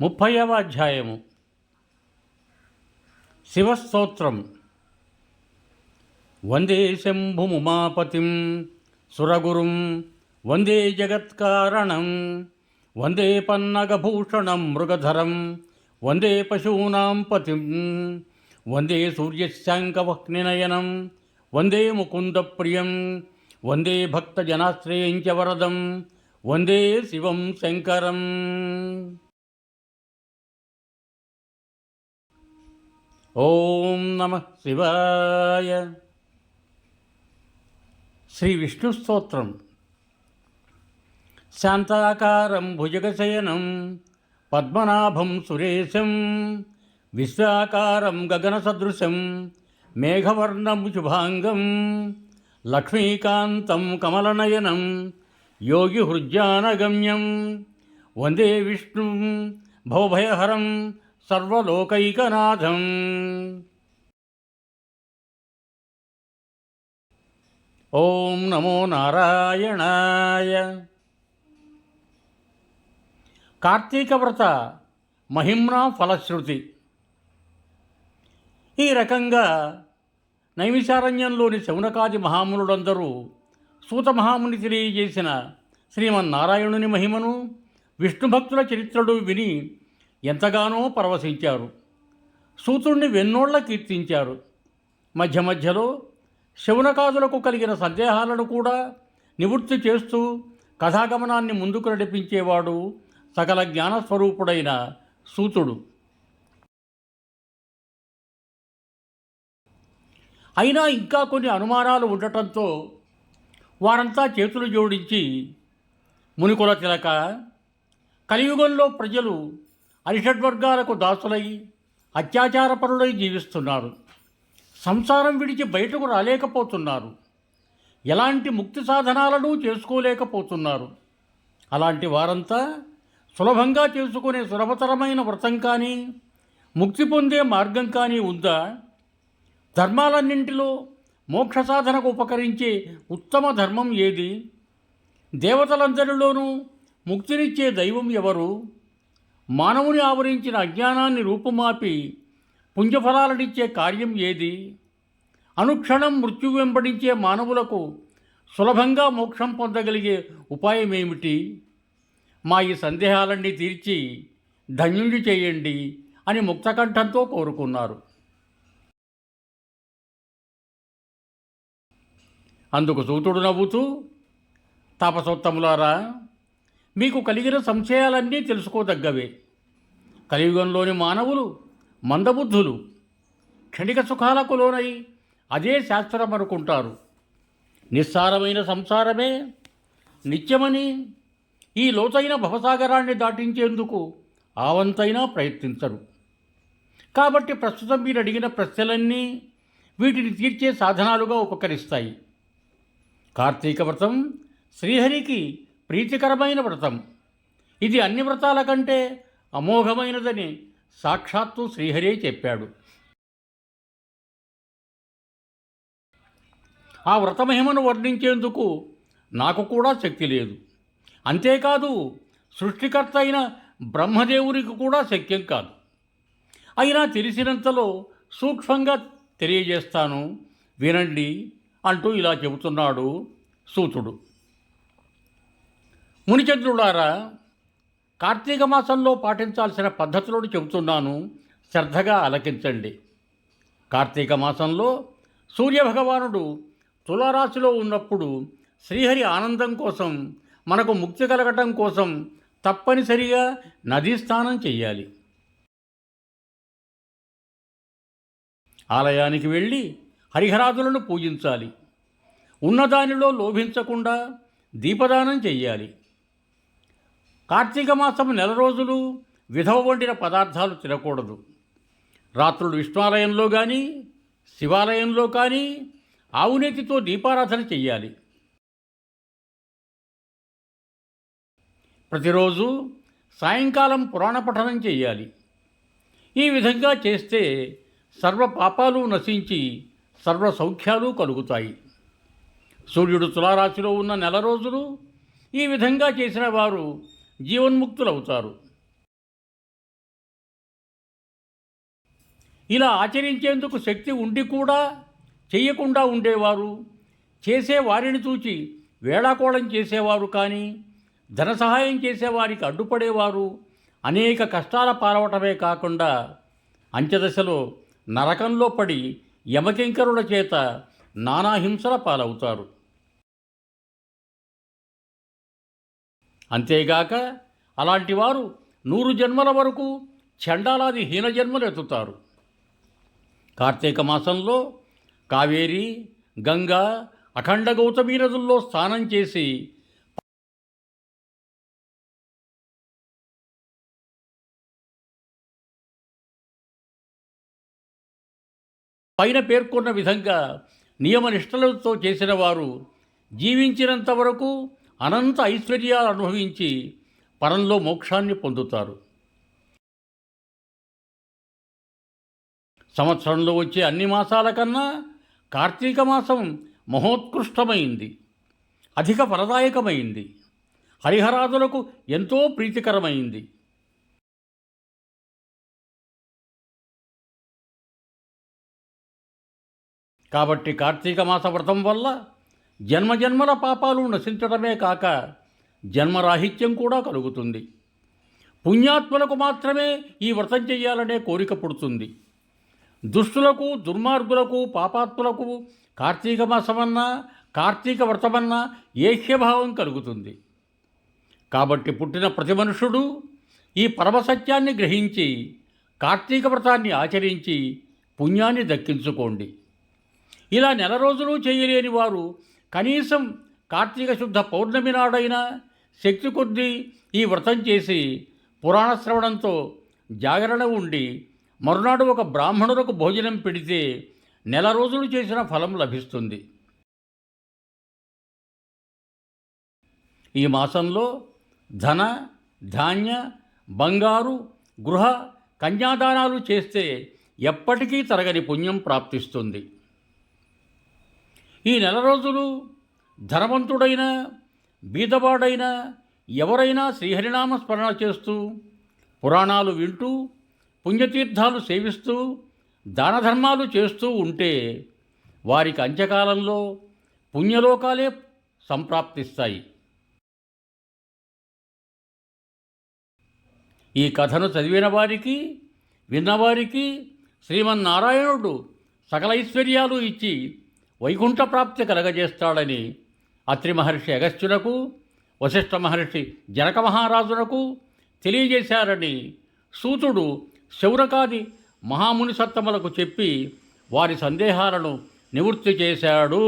ముప్పైవ అధ్యాయము. శివస్తోత్రం. వందే శంభుముమాపతిం సురగురుం వందే జగత్కారణం వందే పన్నగభూషణం మృగధరం వందే పశూనాం పతిం వందే సూర్యశాంకవహ్నినయనం వందే ముకుందప్రియం వందే భక్తజనాశ్రయం చ వరదం వందే శివం శంకరం. ఓం నమ శివాయ. శ్రీ విష్ణు స్తోత్రం. శాంతాకారం భుజగశయనం పద్మనాభం సురేశం విశ్వాకారం గగనసదృశం మేఘవర్ణం శుభాంగం లక్ష్మీకాంతం కమలనయనం యోగి హృజ్యానగమ్యం వందే విష్ణుం భవభయహరం సర్వలోకైకనాథం. ఓం నమో నారాయణాయ. కార్తీక వ్రత మహిమ్నా ఫలశ్రుతి. ఈ రకంగా నైమిషారణ్యంలోని శౌనకాది మహామునులందరూ సూత మహాముని తెలియజేసిన శ్రీమన్నారాయణుని మహిమను విష్ణు భక్తుల చరిత్రలు విని ఎంతగానో పరవశించారు. సూతుణ్ణి వెన్నోళ్ళ కీర్తించారు. మధ్య మధ్యలో శౌనకాదులకు కలిగిన సందేహాలను కూడా నివృత్తి చేస్తూ కథాగమనాన్ని ముందుకు నడిపించేవాడు సకల జ్ఞానస్వరూపుడైన సూతుడు. అయినా ఇంకా కొన్ని అనుమానాలు ఉండటంతో వారంతా చేతులు జోడించి మునికుల తిలక కలియుగంలో ప్రజలు అరిషడ్వర్గాలకు దాసులై అత్యాచారపరులై జీవిస్తున్నారు. సంసారం విడిచి బయటకు రాలేకపోతున్నారు. ఎలాంటి ముక్తి సాధనాలను చేసుకోలేకపోతున్నారు. అలాంటి వారంతా సులభంగా చేసుకునే సులభతరమైన వ్రతం కానీ ముక్తి పొందే మార్గం కానీ ఉందా? ధర్మాలన్నింటిలో మోక్ష సాధనకు ఉపకరించే ఉత్తమ ధర్మం ఏది? దేవతలందరిలోనూ ముక్తినిచ్చే దైవం ఎవరు? మానవుని ఆవరించిన అజ్ఞానాన్ని రూపుమాపి పుంజఫలాలనిచ్చే కార్యం ఏది? అనుక్షణం మృత్యు వెంబడించే మానవులకు సులభంగా మోక్షం పొందగలిగే ఉపాయం ఏమిటి మా ఈ సందేహాలన్నీ తీర్చి ధన్యుండి చేయండి అని ముక్తకంఠంతో కోరుకున్నారు. అందుకు సూతుడు నవ్వుతూ తాపసోత్తములారా మీకు కలిగిన సంశయాలన్నీ తెలుసుకోదగ్గవే. కలియుగంలోని మానవులు మందబుద్ధులు క్షణిక సుఖాలకు లోనై అదే శాస్త్రం అనుకుంటారు. నిస్సారమైన సంసారమే నిత్యమని ఈ లోతైన భవసాగరాన్ని దాటించేందుకు ఆవంతైనా ప్రయత్నించరు. కాబట్టి ప్రస్తుతం మీరు అడిగిన ప్రశ్నలన్నీ వీటిని తీర్చే సాధనాలుగా ఉపకరిస్తాయి. కార్తీక వ్రతం శ్రీహరికి ప్రీతికరమైన వ్రతం. ఇది అన్ని వ్రతాల కంటే అమోఘమైనదని సాక్షాత్తు శ్రీహరే చెప్పాడు. ఆ వ్రతమహిమను వర్ణించేందుకు నాకు కూడా శక్తి లేదు. అంతేకాదు సృష్టికర్త అయిన బ్రహ్మదేవునికి కూడా శక్యం కాదు. అయినా తెలిసినంతలో సూక్ష్మంగా తెలియజేస్తాను. వినండి అంటూ ఇలా చెబుతున్నాడు సూతుడు. మునిచంద్రులారా కార్తీక మాసంలో పాటించాల్సిన పద్ధతులను చెబుతున్నాను. శ్రద్ధగా ఆలకించండి. కార్తీక మాసంలో సూర్యభగవానుడు తులారాశిలో ఉన్నప్పుడు శ్రీహరి ఆనందం కోసం మనకు ముక్తి కలగటం కోసం తప్పనిసరిగా నదీ స్నానం చెయ్యాలి ఆలయానికి వెళ్ళి హరిహరాదులను పూజించాలి. ఉన్నదానిలో లోభించకుండా దీపదానం చెయ్యాలి కార్తీక మాసం నెల రోజులు విధవ వండిన పదార్థాలు తినకూడదు. రాత్రులు విష్ణాలయంలో కానీ శివాలయంలో కానీ ఆవునేతితో దీపారాధన చెయ్యాలి. ప్రతిరోజు సాయంకాలం పురాణ పఠనం చేయాలి ఈ విధంగా చేస్తే సర్వ పాపాలు నశించి సర్వ సౌఖ్యాలు కలుగుతాయి. సూర్యుడు తులారాశిలో ఉన్న నెల రోజులు ఈ విధంగా చేసిన వారు జీవన్ముక్తులవుతారు. ఇలా ఆచరించేందుకు శక్తి ఉండి కూడా చేయకుండా ఉండేవారు. చేసే వారిని చూచి వేళాకోళం చేసేవారు కానీ ధన సహాయం చేసేవారికి అడ్డుపడేవారు. అనేక కష్టాల పారవటమే కాకుండా అంత్యదశలో నరకంలో పడి యమకింకరుల చేత నానా హింసల పాలవుతారు. అంతేగాక అలాంటి వారు నూరు జన్మల వరకు చండాలాది హీన జన్మలు ఎత్తుతారు. కార్తీక మాసంలో కావేరి గంగా అఖండ గౌతమీ నదుల్లో స్నానం చేసి పైన పేర్కొన్న విధంగా నియమనిష్టలతో చేసిన వారు జీవించినంత వరకు అనంత ఐశ్వర్యాలు అనుభవించి పరంలో మోక్షాన్ని పొందుతారు. సంవత్సరంలో వచ్చే అన్ని మాసాల కన్నా కార్తీక మాసం మహోత్కృష్టమైంది అధిక ఫలదాయకమైంది హరిహరాదులకు ఎంతో ప్రీతికరమైంది. కాబట్టి కార్తీక మాస వ్రతం వల్ల జన్మజన్మల పాపాలు నశించడమే కాక జన్మరాహిత్యం కూడా కలుగుతుంది. పుణ్యాత్మలకు మాత్రమే ఈ వ్రతం చేయాలనే కోరిక పుడుతుంది. దుష్టులకు దుర్మార్గులకు పాపాత్ములకు కార్తీక మాసమన్నా కార్తీక వ్రతమన్నా ఏహ్యభావం కలుగుతుంది. కాబట్టి పుట్టిన ప్రతి మనుషుడు ఈ పరమసత్యాన్ని గ్రహించి కార్తీక వ్రతాన్ని ఆచరించి పుణ్యాన్ని దక్కించుకోండి. ఇలా నెల రోజులు చేయలేని వారు కనీసం కార్తీక శుద్ధ పౌర్ణమి నాడైనా శక్తి కొద్దీ ఈ వ్రతం చేసి పురాణ శ్రవణంతో జాగరణ ఉండి మరునాడు ఒక బ్రాహ్మణులకు భోజనం పెడితే నెల రోజులు చేసిన ఫలం లభిస్తుంది. ఈ మాసంలో ధన ధాన్య బంగారు గృహ కన్యాదానాలు చేస్తే ఎప్పటికీ తరగని పుణ్యం ప్రాప్తిస్తుంది. ఈ నెల రోజులు ధనవంతుడైన బీదవాడైన ఎవరైనా శ్రీహరినామ స్మరణ చేస్తూ పురాణాలు వింటూ పుణ్యతీర్థాలు సేవిస్తూ దాన ధర్మాలు చేస్తూ ఉంటే వారికి అంత్యకాలంలో పుణ్యలోకాలే సంప్రాప్తిస్తాయి. ఈ కథను చదివిన వారికి విన్నవారికి శ్రీమన్నారాయణుడు సకల ఐశ్వర్యాలు ఇచ్చి వైకుంఠ ప్రాప్తి కలగజేస్తాడని అత్రి మహర్షి అగస్త్యులకు వశిష్ఠ మహర్షి జనక మహారాజునకు తెలియజేశారని సూతుడు శౌరకాది మహాముని సత్తములకు చెప్పి వారి సందేహాలను నివృత్తి చేశాడు.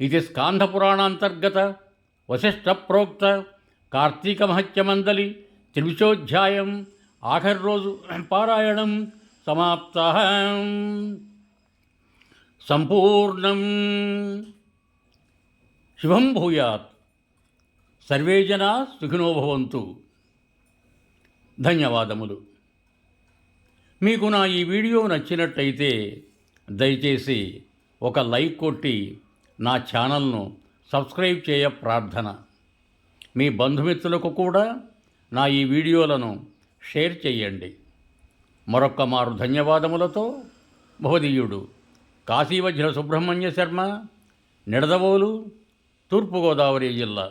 ఇది స్కాంధపురాణాంతర్గత వశిష్ఠ ప్రోక్త కార్తీక మహత్యమందలి త్రివిశోధ్యాయం ఆఖరి రోజు పారాయణం సమాప్త. సంపూర్ణం. శుభం భూయాత్. సర్వే జనా సుఖినోభవంతు ధన్యవాదములు. మీకు నా ఈ వీడియో నచ్చినట్టయితే దయచేసి ఒక లైక్ కొట్టి నా ఛానల్ను సబ్స్క్రైబ్ చేయ ప్రార్థన. మీ బంధుమిత్రులకు కూడా నా ఈ వీడియోలను షేర్ చేయండి. మరొక్క మారు ధన్యవాదములతో భవదీయుడు కాశీవజ్ర సుబ్రహ్మణ్య శర్మ నిడదవోలు తూర్పుగోదావరి జిల్లా.